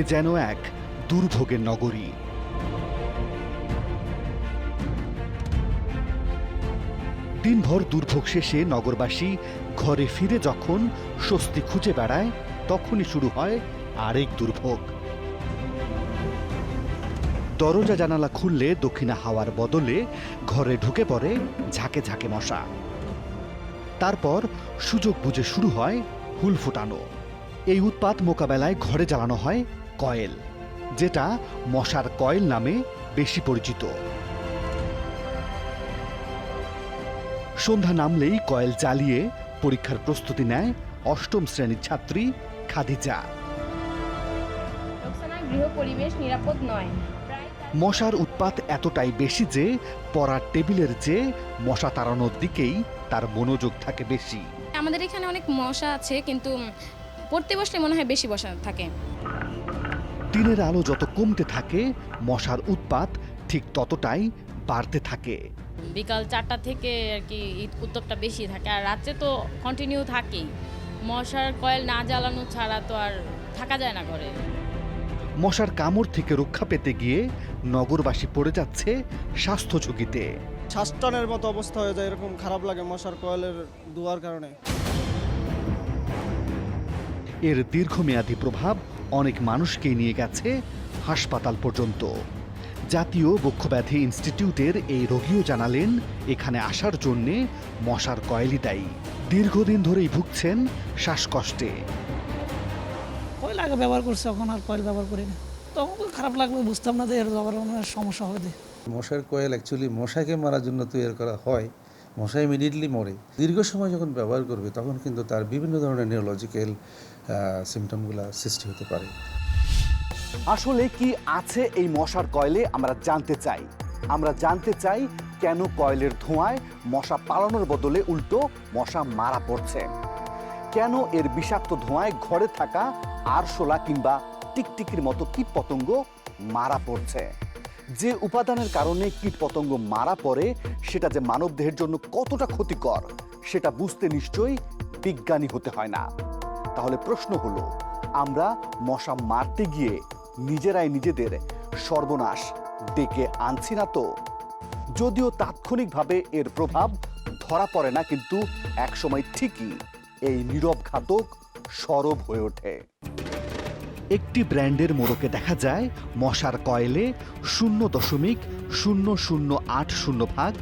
এ যেন এক দুর্ভোগের নগরী। দিনভর দুর্ভোগ শেষে নগরবাসী ঘরে ফিরে যখন স্বস্তি খুঁজে বেড়ায়, তখনই শুরু হয় আরেক দুর্ভোগ। দরজা জানালা খুললে দক্ষিণা হাওয়ার বদলে ঘরে ঢুকে পড়ে ঝাঁকে ঝাঁকে মশা। তারপর সুযোগ বুঝে শুরু হয় হুল ফোটানো এই উৎপাত মোকাবেলায় ঘরে জ্বালানো হয় কয়েল যেটা মশার কয়েল নামে বেশি পরিচিত। সন্ধ্যা নামলেই কয়েল জ্বালিয়ে পরীক্ষার প্রস্তুতি নেয় অষ্টম শ্রেণির ছাত্রী খাদিজা। গৃহ পরিবেশ নিরাপদ নয়। মশার উৎপাত এতটাই বেশি যে পড়ার টেবিলের চেয়ে মশা তাড়ানোর দিকেই তার মনোযোগ থাকে বেশি। আমাদের এখানে অনেক মশা আছে কিন্তু পড়তে বসলে মনে হয় বেশি বসা থাকে। দিনের আলো যত কমতে থাকে মশার উৎপাত ঠিক ততটাই বাড়তে থাকে। বিকাল চারটা থেকে আর কি ঈদ উত্তপটা বেশি থাকে আর রাত্রে তো কন্টিনিউ থাকেই। মশার কয়েল না জ্বালানো ছাড়া তো আর থাকা যায় না ঘরে। মশার কামড় থেকে রক্ষা পেতে গিয়ে নগরবাসী পড়ে যাচ্ছে স্বাস্থ্য ঝুঁকিতে। শ্বাসটানের মতো অবস্থা হয়ে যায় এরকম খারাপ লাগে মশার কয়েলের দুয়ার কারণে। এর দীর্ঘমেয়াদী প্রভাব অনেক মানুষকে নিয়ে গেছে হাসপাতাল পর্যন্ত। জাতীয় বক্ষব্যাধি ইনস্টিটিউটের এই রোগীও জানালেন এখানে আসার জন্যে মশার কয়েলই দায়ী। দীর্ঘদিন ধরেই ভুগছেন শ্বাসকষ্টে। কয়েল আগে ব্যবহার করছে এখন আর কয়েল ব্যবহার করি না। তখন তো খারাপ লাগবে বুঝতাম না যে এর সমস্যা হবে। মশার কয়েল অ্যাকচুয়ালি মশাকে মারার জন্য তৈরি করা হয় মশা ইমিডিয়েটলি মরে। দীর্ঘ সময় যখন ব্যবহার করবে তখন কিন্তু তার বিভিন্ন ধরনের নিউরোলজিক্যাল সিমটমগুলো সৃষ্টি হতে পারে। আসলে কি আছে এই মশার কয়েলে আমরা জানতে চাই। আমরা জানতে চাই কেন কয়েলের ধোঁয়ায় মশা পালানোর বদলে উল্টো মশা মারা পড়ছে। কেন এর বিষাক্ত ধোঁয়ায় ঘরে থাকা আরশোলা কিংবা টিকটিকির মতো কীটপতঙ্গ মারা পড়ছে? যে উপাদানের কারণে কীটপতঙ্গ মারা পড়ে, সেটা যে মানবদেহের জন্য কতটা ক্ষতিকর, সেটা বুঝতে নিশ্চয়ই বিজ্ঞানী হতে হয় না। তাহলে প্রশ্ন হলো, আমরা মশা মারতে গিয়ে নিজেরাই নিজেদের সর্বনাশ ডেকে আনছি না তো? যদিও তাৎক্ষণিকভাবে এর প্রভাব ধরা পড়ে না, কিন্তু একসময় ঠিকই এই নীরব ঘাতক সরব হয়ে ওঠে। একটি ব্র্যান্ডের মোড়কে দেখা যায়, মশার কয়েলে শূন্য দশমিক শূন্য শূন্য আট শূন্য ভাগ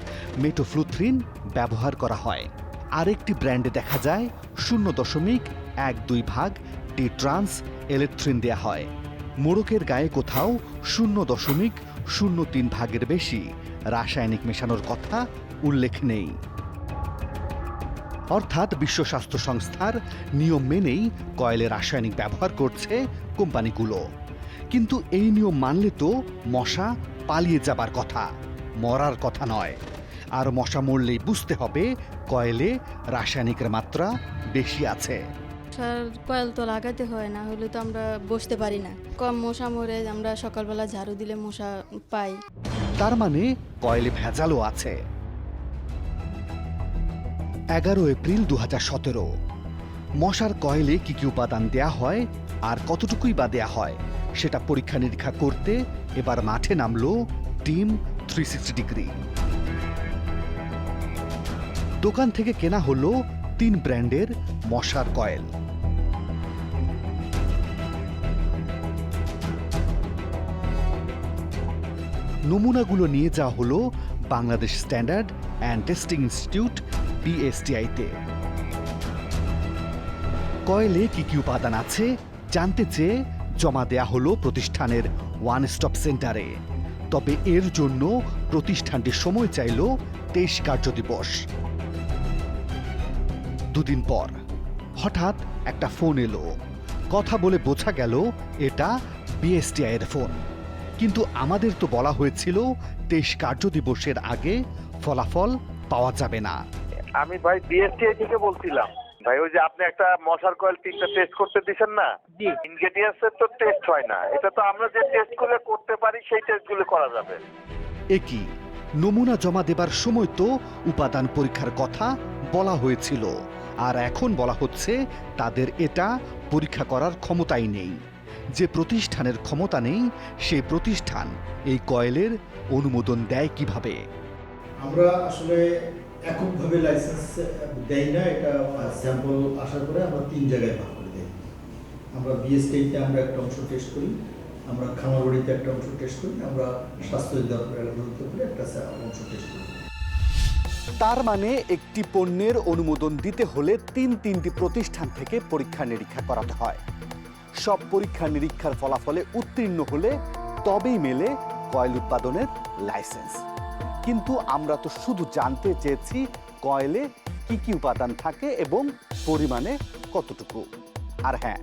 মেটোফ্লুথ্রিন ব্যবহার করা হয়। আরেকটি ব্র্যান্ডে দেখা যায়, শূন্য দশমিক এক, দুই ভাগ টিট্রান্স ইলেকট্রিন দেয়া হয়। মোড়কের গায়ে কোথাও শূন্য দশমিক শূন্য তিন ভাগের বেশি। রাসায়নিক মেশানোর কথা উল্লেখ নেই। অর্থাৎ বিশ্ব স্বাস্থ্য সংস্থার নিয়ম মেনেই কয়েলে রাসায়নিক ব্যবহার করছে কোম্পানিগুলো। কিন্তু এই নিয়ম মানলে তো মশা পালিয়ে যাবার কথা, মরার কথা নয়। আর মশা মরলেই বুঝতে হবে কয়েলে রাসায়নিকের মাত্রা বেশি আছে। মশার কয়েল তো লাগাতে হয় না হলে তো আমরা বসতে পারি না। কম মশা মরে আমরা সকালবেলা ঝাড়ু দিলে মশা পাই। তার মানে কয়েলে ভেজালও আছে। এগারো এপ্রিল দু সতেরো। মশার কয়েলে কি কি উপাদান দেয়া হয় আর কতটুকুই বা দেয়া হয়, সেটা পরীক্ষা নিরীক্ষা করতে এবার মাঠে নামলো টিম থ্রি ডিগ্রি। দোকান থেকে কেনা হলো তিন ব্র্যান্ডের মশার কয়েল। নমুনাগুলো নিয়ে যাওয়া হলো Bangladesh standard and testing institute, বিএসটিআইতে। কয়েলে কি কি উপাদান আছে জানতে চেয়ে জমা দেয়া হলো প্রতিষ্ঠানের ওয়ান স্টপ সেন্টারে। তবে এর জন্য প্রতিষ্ঠানটি সময় চাইল তেইশ কার্যদিবস। দুদিন পর হঠাৎ একটা ফোন এলো। কথা বলে বোঝা গেল এটা বিএসটিআই এর ফোন। কিন্তু আমাদের তো বলা হয়েছিল তেইশ কার্যদিবসের আগে ফলাফল পাওয়া যাবে না। আমি ভাই বিএসটিআই থেকে বলছিলাম। ভাই ওই যে আপনি একটা মশার কয়েল তিনটা টেস্ট করতে দিছেন না? ইনগ্রেডিয়েন্টস তো টেস্ট হয় না। এটা তো আমরা যে টেস্টগুলো করতে পারি সেই টেস্টগুলো করা যাবে। একই নমুনা জমা দেবার সময় তো উপাদান পরীক্ষার কথা বলা হয়েছিল। আর এখন বলা হচ্ছে তাদের এটা পরীক্ষা করার ক্ষমতাই নেই। যে প্রতিষ্ঠানের ক্ষমতা নেই সেই প্রতিষ্ঠান এই কয়েলের অনুমোদন দেয় কীভাবে? আমরা আসলে এককভাবে লাইসেন্স দেই না এটা স্যাম্পল আসার পরে আমরা তিন জায়গায় ভাগ করে দিই। আমরা বিএসটিতে আমরা একটা অংশ টেস্ট করি আমরা খামারবাড়িতে একটা অংশ টেস্ট করি আমরা স্বাস্থ্য অধিদপ্তরে একটা অংশ টেস্ট করি। তার মানে একটি পণ্যের অনুমোদন দিতে হলে তিন তিনটি প্রতিষ্ঠান থেকে পরীক্ষা নিরীক্ষা করাতে হয়। সব পরীক্ষা নিরীক্ষার ফলাফলে উত্তীর্ণ হলে তবেই মেলে কয়েল উৎপাদনের লাইসেন্স। কিন্তু আমরা তো শুধু জানতে চেয়েছি কয়েলে কি কি উপাদান থাকে এবং পরিমাণে কতটুকু। আর হ্যাঁ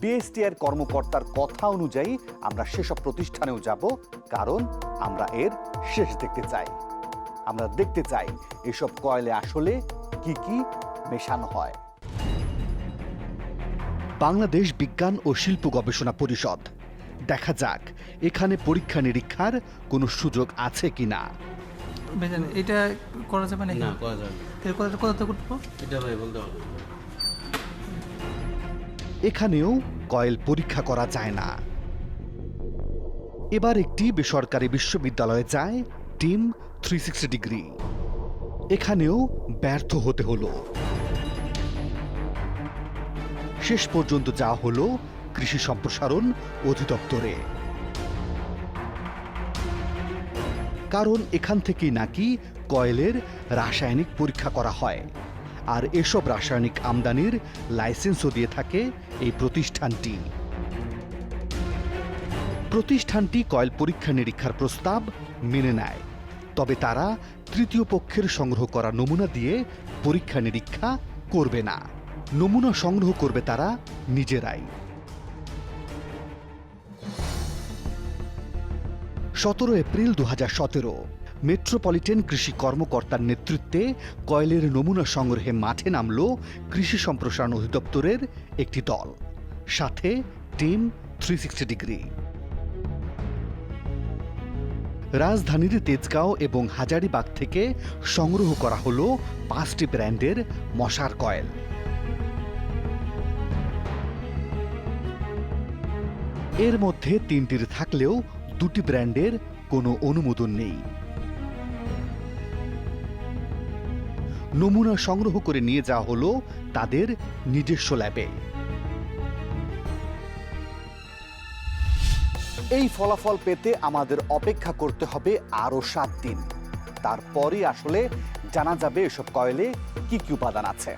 বিএসটিআর কর্মকর্তার কথা অনুযায়ী আমরা সেসব প্রতিষ্ঠানেও যাব, কারণ আমরা এর শেষ দেখতে চাই। আমরা দেখতে চাই এসব কয়েলে আসলে কি কি মেশানো হয়। বাংলাদেশ বিজ্ঞান ও শিল্প গবেষণা পরিষদ। দেখা যাক এখানে পরীক্ষা নিরীক্ষার কোনো সুযোগ আছে কিনা। বেজান এটা করা যাবে না করা যাবে না। তাহলে কত কত করব এটা ভাই বলতে হবে। এখানেও কয়েল পরীক্ষা করা যায় না। এবার একটি বেসরকারি বিশ্ববিদ্যালয়ে যায় টিম থ্রি সিক্সটি ডিগ্রি। এখানেও ব্যর্থ হতে হলো। শেষ পর্যন্ত যা হলো কৃষি সম্প্রসারণ অধিদপ্তরে। কারণ এখান থেকেই নাকি কয়েলের রাসায়নিক পরীক্ষা করা হয়, আর এসব রাসায়নিক আমদানির লাইসেন্সও দিয়ে থাকে এই প্রতিষ্ঠানটি। প্রতিষ্ঠানটি কয়েল পরীক্ষা নিরীক্ষার প্রস্তাব মেনে নেয়, তবে তারা তৃতীয় পক্ষের সংগ্রহ করা নমুনা দিয়ে পরীক্ষা নিরীক্ষা করবে না। নমুনা সংগ্রহ করবে তারা নিজেরাই। সতেরো এপ্রিল দু মেট্রোপলিটন কৃষি কর্মকর্তার নেতৃত্বে কয়েলের নমুনা সংগ্রহে মাঠে নামল কৃষি সম্প্রসারণ অধিদপ্তরের একটি দল। সাথে টিম থ্রি ডিগ্রি। রাজধানীর তেজগাঁও এবং হাজারিবাগ থেকে সংগ্রহ করা হলো পাঁচটি ব্র্যান্ডের মশার কয়েল। এর মধ্যে তিনটির থাকলেও দুটি ব্র্যান্ডের কোনো অনুমোদন নেই। নমুনা সংগ্রহ করে নিয়ে যাওয়া হলো তাদের নিজস্ব ল্যাবে এই ফলাফল পেতে আমাদের অপেক্ষা করতে হবে আরও সাত দিন। তারপরই আসলে জানা যাবে এসব কয়েলে কি কি উপাদান আছে।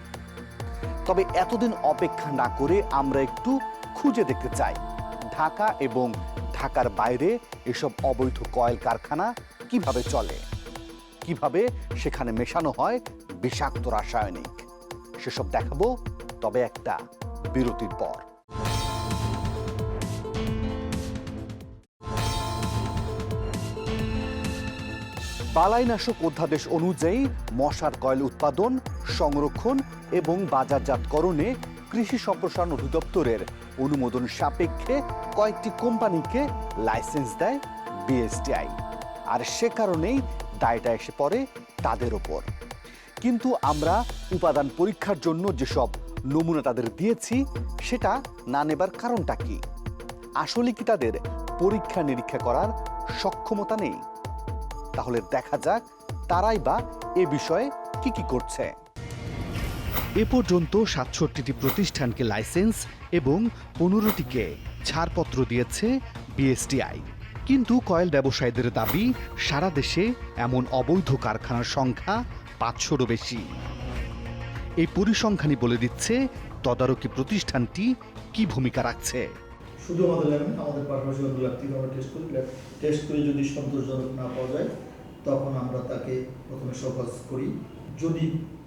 তবে এতদিন অপেক্ষা না করে আমরা একটু খুঁজে দেখতে চাই। ঢাকা এবং ঢাকার বাইরে এসব অবৈধ কয়েল কারখানা কীভাবে চলে? কীভাবে সেখানে মেশানো হয় বিষাক্ত রাসায়নিক? সেসব দেখাবো তবে একটা বিরতির পর। বালাইনাশক অধ্যাদেশ অনুযায়ী মশার কয়েল উৎপাদন, সংরক্ষণ এবং বাজারজাতকরণে কৃষি সম্প্রসারণ অধিদপ্তরের অনুমোদন সাপেক্ষে কয়েকটি কোম্পানিকে লাইসেন্স দেয় বিএসটিআই। আর সে কারণেই দায়টা এসে পড়ে তাদের ওপর। কিন্তু আমরা উপাদান পরীক্ষার জন্য যেসব নমুনা তাদের দিয়েছি, সেটা না নেবার কারণটা কি? আসলে কি তাদের পরীক্ষা নিরীক্ষা করার সক্ষমতা নেই? তাহলে দেখা যাক তারাই বা এ বিষয়ে কি কি করছে। এ পর্যন্ত সাতষট্টিটি প্রতিষ্ঠানকে লাইসেন্স এবং পনেরোটিকে ছাড়পত্র দিয়েছে বিএসটিআই। কিন্তু কয়েল ব্যবসায়ীদের দাবি, সারা দেশে এমন অবৈধ কারখানার সংখ্যা পাঁচশোরও বেশি। এই পরিসংখ্যানই বলে দিচ্ছে তদারকি প্রতিষ্ঠানটি কি ভূমিকা রাখছে। শুধু আমাদের আমাদের আমরা টেস্ট করি। টেস্ট করে যদি সন্তোষজনক না পাওয়া যায়, তখন আমরা তাকে প্রথমে করি। যদি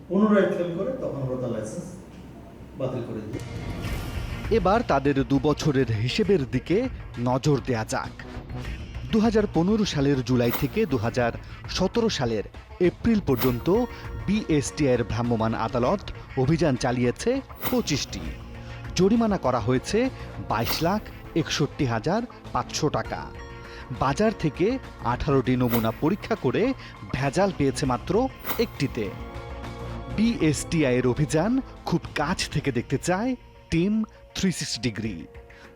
পুনরায় ফেল করে, তখন আমরা তার লাইসেন্স বাতিল করে দিই। এবার তাদের দুবছরের হিসেবের দিকে নজর দেয়া যাক। দু হাজার পনেরো সালের জুলাই থেকে দু হাজার সতেরো সালের এপ্রিল পর্যন্ত বিএসটিআইয়ের ভ্রাম্যমাণ আদালত অভিযান চালিয়েছে পঁচিশটি। জরিমানা করা হয়েছে বাইশ লাখ একষট্টি হাজার পাঁচশো টাকা। বাজার থেকে আঠারোটি নমুনা পরীক্ষা করে ভেজাল পেয়েছে মাত্র একটিতে। বিএসটিআইয়ের অভিযান খুব কাছ থেকে দেখতে চায় টিম থ্রি ডিগ্রি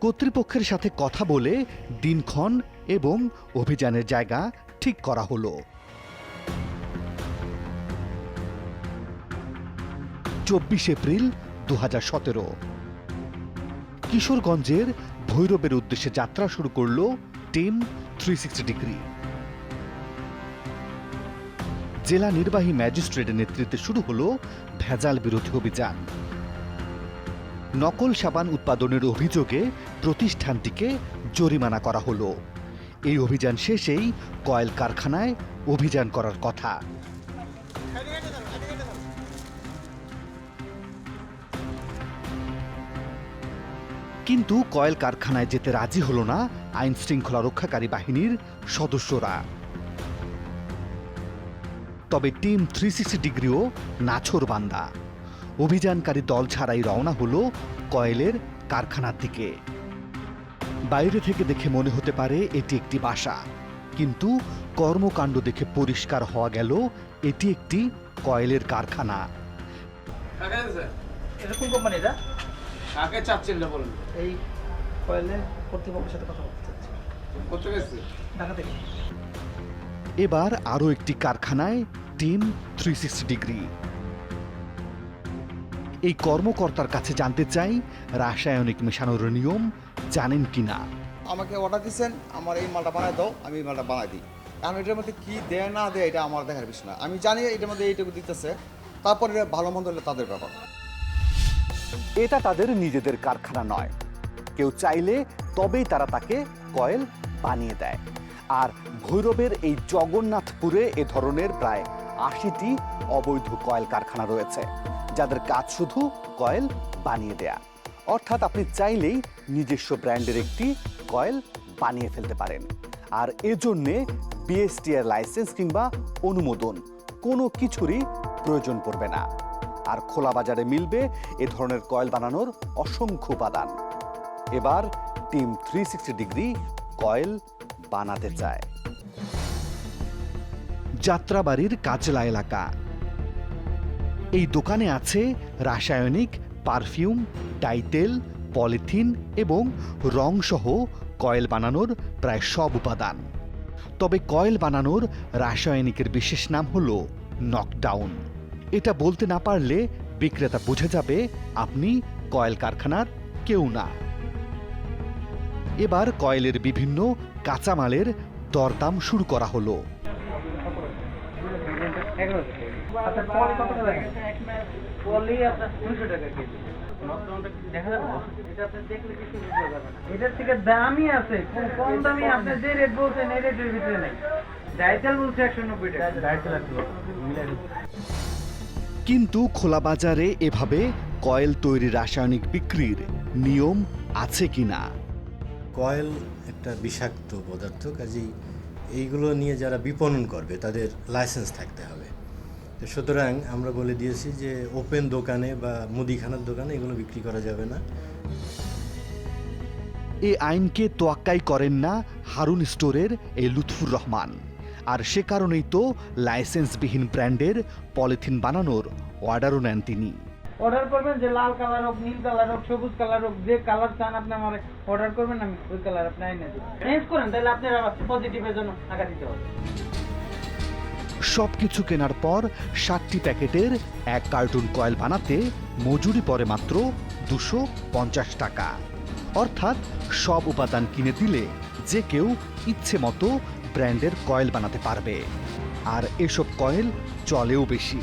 কর্তৃপক্ষের সাথে কথা বলে দিনক্ষণ এবং অভিযানের জায়গা ঠিক করা হলো। চব্বিশ এপ্রিল দু কিশোরগঞ্জের ভৈরবের উদ্দেশ্যে যাত্রা শুরু করল টিম থ্রি ডিগ্রি জেলা নির্বাহী ম্যাজিস্ট্রেটের নেতৃত্বে শুরু হলো ভেজাল বিরোধী অভিযান। নকল সাবান উৎপাদনের অভিযোগে প্রতিষ্ঠানটিকে জরিমানা করা হলো। এই অভিযান শেষেই কয়েল কারখানায় অভিযান করার কথা। কিন্তু কয়েল কারখানায় যেতে রাজি হলো না আইন শৃঙ্খলা রক্ষাকারী বাহিনীর সদস্যরা। তবে টিম থ্রি সিক্সটি ডিগ্রিও নাছর বান্দা। অভিযানকারী দল ছাড়াই রওনা হলো কয়েলের কারখানার দিকে। বাইরে থেকে দেখে মনে হতে পারে এটি একটি বাসা কিন্তু কর্মকাণ্ড দেখে পরিষ্কার হওয়া গেল এটি একটি কয়েলের কারখানা। কোন কোম্পানি এটা কাকে চাচ্ছেন এটা বলুন। এই কয়েলের কর্তৃপক্ষের সাথে কথা বলতে চাচ্ছি। ঢাকা থেকে। এবার আরও একটি কারখানায় টিম থ্রি সিক্সটি ডিগ্রি এই কর্মকর্তার কাছে জানতে চাই রাসায়নিক মেশানোর নিয়ম জানেন কিনা? আমাকে অর্ডার দিচ্ছেন আমার এই মালটা বানায় দাও আমি এই মালটা বানাই দিই। কারণ এটার মধ্যে কী দেয় না দেয় এটা আমার দেখার বিষয় না। আমি জানি এটার মধ্যে এইটুকু দিতেছে তারপরে ভালো মন্দ হলে তাদের ব্যাপার এটা তাদের নিজেদের কারখানা নয়। কেউ চাইলে তবেই তারা তাকে কয়েল বানিয়ে দেয়। আর ভৈরবের এই জগন্নাথপুরে এ ধরনের প্রায় আশিটি অবৈধ কয়েল কারখানা রয়েছে। যাদের কাজ শুধু কয়েল বানিয়ে দেয়া। অর্থাৎ আপনি চাইলেই নিজস্ব ব্র্যান্ডের একটি কয়েল বানিয়ে ফেলতে পারেন। আর এজন্যে বিএসটিআর লাইসেন্স কিংবা অনুমোদন কোনো কিছুরই প্রয়োজন পড়বে না। আর খোলা বাজারে মিলবে এ ধরনের কয়েল বানানোর অসংখ্য উপাদান। এবার team three sixty degree coil বানাতে চায়। যাত্রাবাড়ির কাজলা এলাকা। এই দোকানে আছে রাসায়নিক, পারফিউম, ডাইতেল, পলিথিন এবং রংসহ কয়েল বানানোর প্রায় সব উপাদান। তবে কয়েল বানানোর রাসায়নিকের বিশেষ নাম হল নকডাউন। এটা বলতে না পারলে বিক্রেতা বুঝে যাবে আপনি কয়েল কারখানার কেউ না। এবার কয়েলের বিভিন্ন কাঁচামালের দরদাম শুরু করা হলো। আচ্ছা পলি কত টাকা পলি আপনার দুশো টাকা কেজি। দেখা যাবে? এটা আপনি দেখলে কিছু বুঝতে পারবেন না। এটার থেকে দামই আছে কম দামি আপনি যে রেট বলছেন এই রেটের ভিতরে নেই। ডাইটেল বলছে একশো নব্বই টাকা। ডাইটেল কিন্তু খোলা বাজারে এভাবে কয়েল তৈরি রাসায়নিক বিক্রির নিয়ম আছে কিনা? কয়েল একটা বিষাক্ত পদার্থ কাজেই এইগুলো নিয়ে যারা বিপণন করবে তাদের লাইসেন্স থাকতে হবে। সুতরাং আমরা বলে দিয়েছি যে ওপেন দোকানে বা মুদিখানার দোকানে এগুলো বিক্রি করা যাবে না। এ আইনকে তোয়াক্কাই করেন না হারুন স্টোরের এই লুৎফুর রহমান। আর সে কারণেই তো লাইসেন্সবিহীন ব্র্যান্ডের পলিথিন বানানোর অর্ডারও নেন তিনি। অর্ডার করবেন যে লাল কালার হোক নীল কালার হোক সবুজ কালার হোক যে কালার চান আপনি আমার অর্ডার করবেন আমি ওই কালার আপনি আইনে দেবেন চেঞ্জ করেন তাহলে আপনার পজিটিভের জন্য টাকা দিতে হবে। সবকিছু কেনার পর ষাটটি প্যাকেটের এক কার্টুন কয়েল বানাতে মজুরি পড়ে মাত্র দুশো পঞ্চাশ টাকা। অর্থাৎ সব উপাদান কিনে দিলে যে কেউ ইচ্ছে মতো ব্র্যান্ডের কয়েল বানাতে পারবে। আর এসব কয়েল চলেও বেশি,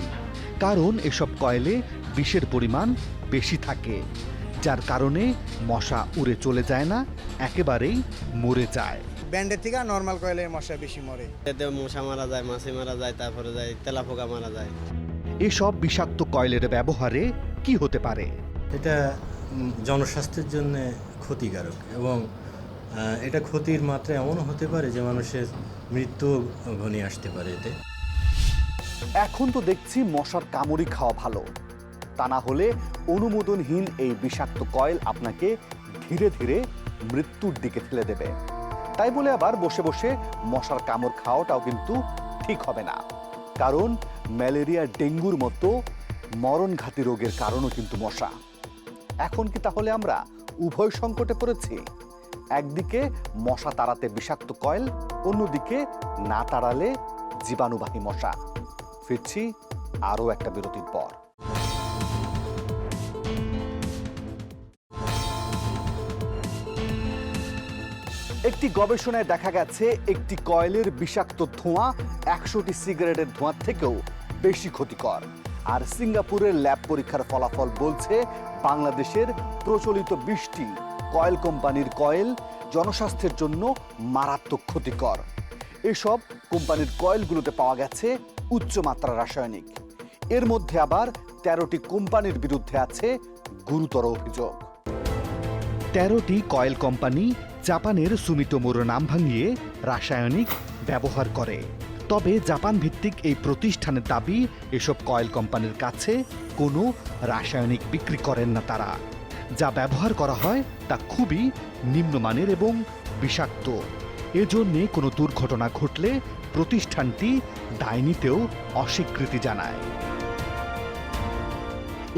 কারণ এসব কয়েলে বিষের পরিমাণ বেশি থাকে। যার কারণে মশা উড়ে চলে যায় না একেবারেই মরে যায়। ব্যান্ডের থেকে নর্মাল কয়েলের মশা বেশি মরে? এতে মশা মারা যায় মাছি মারা যায় তারপরে যায় তেলাপোকা মারা যায়। এসব বিষাক্ত কয়েলের ব্যবহারে কি হতে পারে? এটা জনস্বাস্থ্যের জন্য ক্ষতিকারক এবং এটা ক্ষতির মাত্রা এমনও হতে পারে যে মানুষের মৃত্যু ঘনিয়ে আসতে পারে এতে। এখন তো দেখছি মশার কামড়ি খাওয়া ভালো। তা না হলে অনুমোদনহীন এই বিষাক্ত কয়েল আপনাকে ধীরে ধীরে মৃত্যুর দিকে ঠেলে দেবে। তাই বলে আবার বসে বসে মশার কামড় খাওয়াটাও কিন্তু ঠিক হবে না। কারণ ম্যালেরিয়া ডেঙ্গুর মতো মরণঘাতী রোগের কারণও কিন্তু মশা। এখন কি তাহলে আমরা উভয় সংকটে পড়েছি? একদিকে মশা তাড়াতে বিষাক্ত কয়েল, অন্যদিকে না তাড়ালে জীবাণুবাহী মশা। ফিরছি আরও একটা বিরতির পর। একটি গবেষণায় দেখা গেছে, একটি কয়েলের বিষাক্ত ধোঁয়া একশোটি সিগারেটের ধোঁয়ার থেকেও বেশি ক্ষতিকর। আর সিঙ্গাপুরের ল্যাব পরীক্ষার ফলাফল বলছে, বাংলাদেশের প্রচলিত বিশটি কয়েল কোম্পানির কয়েল জনস্বাস্থ্যের জন্য মারাত্মক ক্ষতিকর। এসব কোম্পানির কয়েলগুলোতে পাওয়া গেছে উচ্চমাত্রার রাসায়নিক। এর মধ্যে আবার তেরোটি কোম্পানির বিরুদ্ধে আছে গুরুতর অভিযোগ। তেরোটি কয়েল কোম্পানি জাপানের সুমিটোমোর নাম ভাঙিয়ে রাসায়নিক ব্যবহার করে। তবে জাপান ভিত্তিক এই প্রতিষ্ঠানের দাবি, এসব কয়েল কোম্পানির কাছে কোনো রাসায়নিক বিক্রি করেন না তারা। যা ব্যবহার করা হয় তা খুবই নিম্নমানের এবং বিষাক্ত। এজন্যে কোনো দুর্ঘটনা ঘটলে প্রতিষ্ঠানটি দায় নিতেও অস্বীকৃতি জানায়।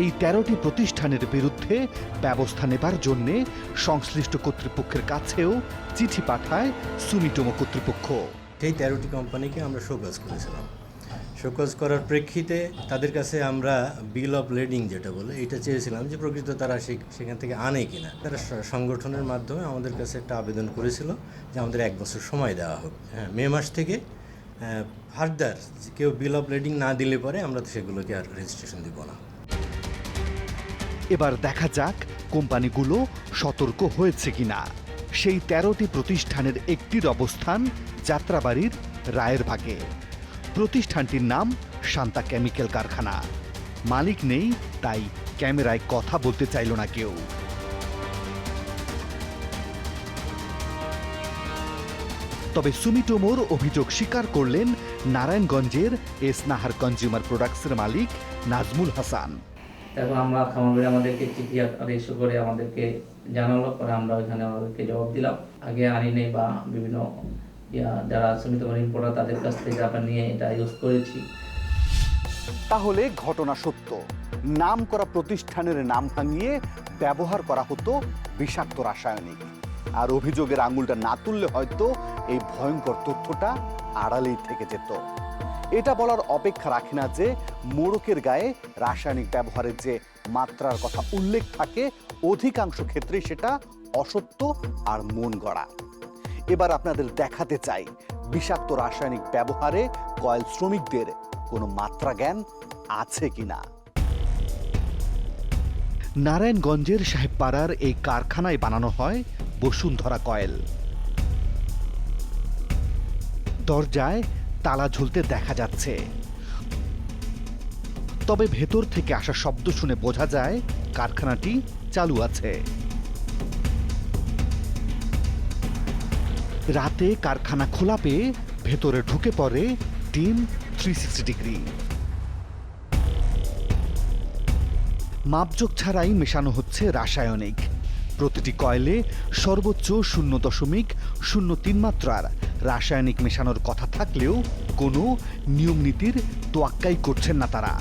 এই তেরোটি প্রতিষ্ঠানের বিরুদ্ধে ব্যবস্থা নেবার জন্য সংশ্লিষ্ট কর্তৃপক্ষের কাছেও চিঠি পাঠায় সুমিটোমো কর্তৃপক্ষ। সেই তেরোটি কোম্পানিকে আমরা শোকজ করেছিলাম। শোকজ করার প্রেক্ষিতে তাদের কাছে আমরা বিল অফ লেডিং যেটা বলে, এটা চেয়েছিলাম যে প্রকৃত তারা সেখান থেকে আনে কিনা। তারা সংগঠনের মাধ্যমে আমাদের কাছে একটা আবেদন করেছিল যে আমাদের এক বছর সময় দেওয়া হোক। হ্যাঁ মে মাস থেকে ফার্দার কেউ বিল অফ লেডিং না দিলে পরে আমরা তো সেগুলোকে আর রেজিস্ট্রেশন দিব না। এবার দেখা যাক কোম্পানিগুলো সতর্ক হয়েছে কিনা। সেই তেরোটি প্রতিষ্ঠানের একটির অবস্থান যাত্রাবাড়ির রায়ের ভাগে। প্রতিষ্ঠানটির নাম শান্তা কেমিক্যাল কারখানা। মালিক নেই, তাই ক্যামেরায় কথা বলতে চাইল না কেউ। তবে সুমিটোমোর অভিযোগ স্বীকার করলেন নারায়ণগঞ্জের এসনাহার কনজিউমার প্রোডাক্টসের মালিক নাজমুল হাসান। তারপর আমরা খামারবাড়ি আমাদেরকে চিঠি ইস্যু করে আমাদেরকে জানালো, পরে আমরা ওইখানে আমাদেরকে জবাব দিলাম। আগে আনি নেই বা বিভিন্ন যারা সীমিত ইম্পোর্টার তাদের কাছ থেকে আমরা নিয়ে এটা ইউজ করেছি। তাহলে ঘটনা সত্য। নাম করা প্রতিষ্ঠানের নাম ভাঙিয়ে ব্যবহার করা হতো বিষাক্ত রাসায়নিক। আর অভিযোগের আঙুলটা না তুললে হয়তো এই ভয়ঙ্কর তথ্যটা আড়ালেই থেকে যেত। এটা বলার অপেক্ষা রাখে না যে মোড়কের গায়ে রাসায়নিক ব্যবহারের যে মাত্রার কথা উল্লেখ থাকে, অধিকাংশ ক্ষেত্রেই সেটা অসত্য আর মন গড়া। এবার আপনাদের দেখাতে চাই, বিষাক্ত রাসায়নিক ব্যবহারে কয়েল শ্রমিকদের কোনো মাত্রা জ্ঞান আছে কিনা। নারায়ণগঞ্জের সাহেবপাড়ার এই কারখানায় বানানো হয় বসুন্ধরা কয়েল। দরজায় তালা ঝুলতে দেখা যাচ্ছে। তবে ভেতর থেকে আসা শব্দ শুনে বোঝা যায় কারখানাটি চালু আছে। রাতে কারখানা খোলা পেয়ে ভেতরে ঢুকে পড়ে টিম থ্রি সিক্সটি ডিগ্রি। মাপজোক ছাড়াই মেশানো হচ্ছে রাসায়নিক। প্রতিটি কয়েলে সর্বোচ্চ শূন্য দশমিক শূন্য তিন মাত্রার রাসায়নিক মেশানোর কথা থাকলেও কোনো নিয়ম নীতির তোয়াক্কাই করছেন না তারা।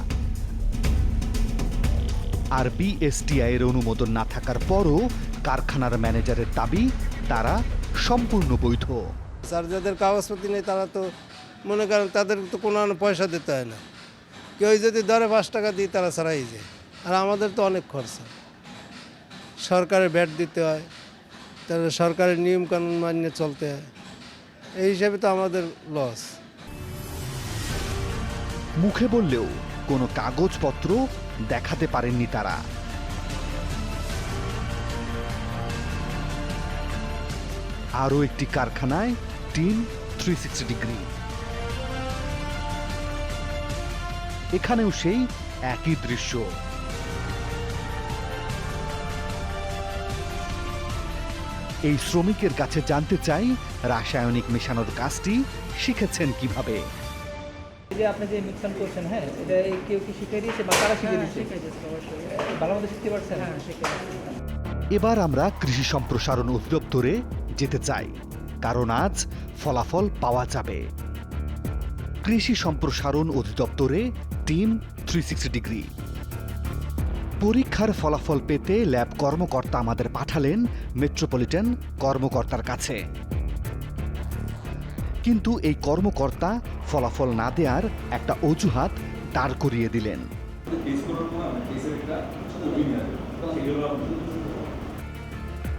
আর বিএসটিআই এর অনুমোদন না থাকার পরও কারখানার ম্যানেজারের দাবি তারা সম্পূর্ণ বৈধ। স্যার, যাদের কাগজপত্র নেই তারা তো মনে করেন তাদের তো কোনো পয়সা দিতে হয় না। কেউ যদি ধরে পাঁচ টাকা দিই তারা ছাড়াই যায়। আর আমাদের তো অনেক খরচা। সরকারের ব্যাট দিতে হয়, তাহলে সরকারের নিয়মকানুন মানিয়ে চলতে হয়। এই হিসাবে তো আমাদের লস মুখে বললেও কোনো কাগজপত্র দেখাতে পারেননি তারা। আরও একটি কারখানায় টিম থ্রি সিক্সটি ডিগ্রি। এখানেও সেই একই দৃশ্য। এই শ্রমিকের কাছে জানতে চাই রাসায়নিক মেশানোর কাজটি শিখেছেন কীভাবে? এই যে আপনি যে মিক্সান করছেন হ্যাঁ এটা কেউ কি শিখিয়ে দিয়েছে বা কারা শিখিয়ে দিয়েছে? ভালো মতো শিখতে পারছেন? হ্যাঁ শিখে এবার আমরা কৃষি সম্প্রসারণ অধিদপ্তরে যেতে চাই কারণ আজ ফলাফল পাওয়া যাবে। কৃষি সম্প্রসারণ অধিদপ্তরে টিম থ্রি সিক্সটি ডিগ্রি পরীক্ষার ফলাফল পেতে ল্যাব কর্মকর্তা আমাদের পাঠালেন মেট্রোপলিটন কর্মকর্তার কাছে। কিন্তু এই কর্মকর্তা ফলাফল না দেওয়ার একটা অজুহাত দাঁড় করিয়ে দিলেন।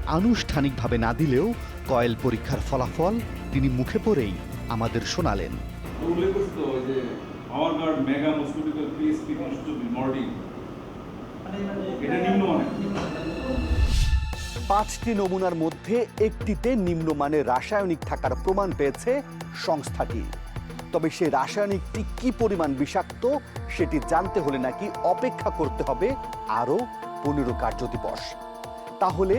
আনুষ্ঠানিকভাবে না দিলেও কয়েল পরীক্ষার ফলাফল তিনি মুখে পড়েই আমাদের শোনালেন। পাঁচটি নমুনার মধ্যে একটিতে নিম্নমানের রাসায়নিক থাকার প্রমাণ পেয়েছে সংস্থাটি। তবে সেই রাসায়নিকটি কি পরিমাণ বিষাক্ত সেটি জানতে হলে নাকি অপেক্ষা করতে হবে আরও পনেরো কার্যদিবস তাহলে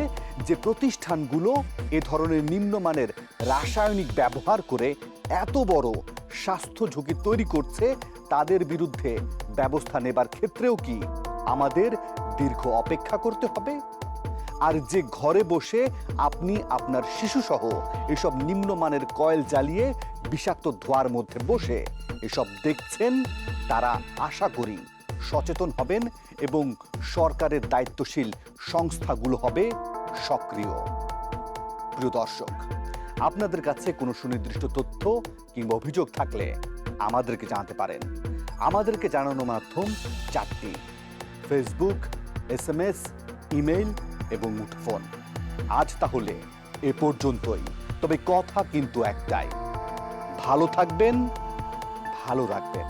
যে প্রতিষ্ঠানগুলো এ ধরনের নিম্নমানের রাসায়নিক ব্যবহার করে এত বড় স্বাস্থ্য ঝুঁকি তৈরি করছে, তাদের বিরুদ্ধে ব্যবস্থা নেবার ক্ষেত্রেও কি? আমাদের দীর্ঘ অপেক্ষা করতে হবে। আর যে ঘরে বসে আপনি আপনার শিশুসহ এসব নিম্নমানের কয়েল জ্বালিয়ে বিষাক্ত ধোয়ার মধ্যে বসে এসব দেখছেন, তারা আশা করি সচেতন হবেন এবং সরকারের দায়িত্বশীল সংস্থাগুলো হবে সক্রিয়। প্রিয় দর্শক, আপনাদের কাছে কোনো সুনির্দিষ্ট তথ্য কিংবা অভিযোগ থাকলে আমাদেরকে জানাতে পারেন। আমাদেরকে জানানোর মাধ্যম চারটি Facebook S M S email এবং মুঠোফোন আজ তাহলে এ পর্যন্তই। তবে কথা কিন্তু একটাই। ভালো থাকবেন, ভালো রাখবেন।